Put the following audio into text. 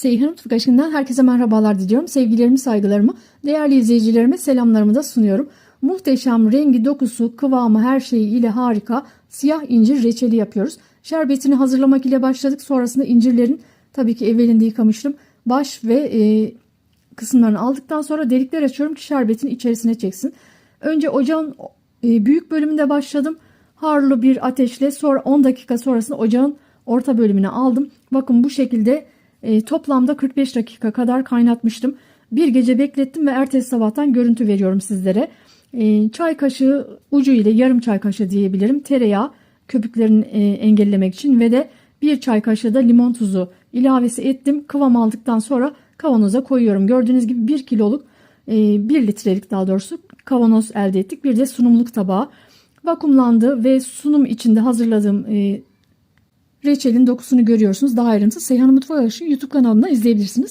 Seyhan Mutfak Aşkı'ndan herkese merhabalar diliyorum. Sevgilerimi, saygılarımı, değerli izleyicilerime selamlarımı da sunuyorum. Muhteşem rengi, dokusu, kıvamı her şeyi ile harika siyah incir reçeli yapıyoruz. Şerbetini hazırlamak ile başladık. Sonrasında incirlerin tabii ki evvelinde yıkamıştım. Baş ve e, kısımlarını aldıktan sonra delikler açıyorum ki şerbetin içerisine çeksin. Önce ocağın e, büyük bölümünde başladım. Harlı bir ateşle sonra 10 dakika sonrasında ocağın orta bölümüne aldım. Bakın bu şekilde e, toplamda 45 dakika kadar kaynatmıştım. Bir gece beklettim ve ertesi sabahtan görüntü veriyorum sizlere. E, çay kaşığı ucu ile yarım çay kaşığı diyebilirim. Tereyağı köpüklerini e, engellemek için ve de bir çay kaşığı da limon tuzu ilavesi ettim. Kıvam aldıktan sonra kavanoza koyuyorum. Gördüğünüz gibi 1 kiloluk e, 1 litrelik daha doğrusu kavanoz elde ettik. Bir de sunumluk tabağı vakumlandı ve sunum içinde hazırladığım e, reçelin dokusunu görüyorsunuz. Daha ayrıntı Seyhan Mutfak Aşı YouTube kanalında izleyebilirsiniz.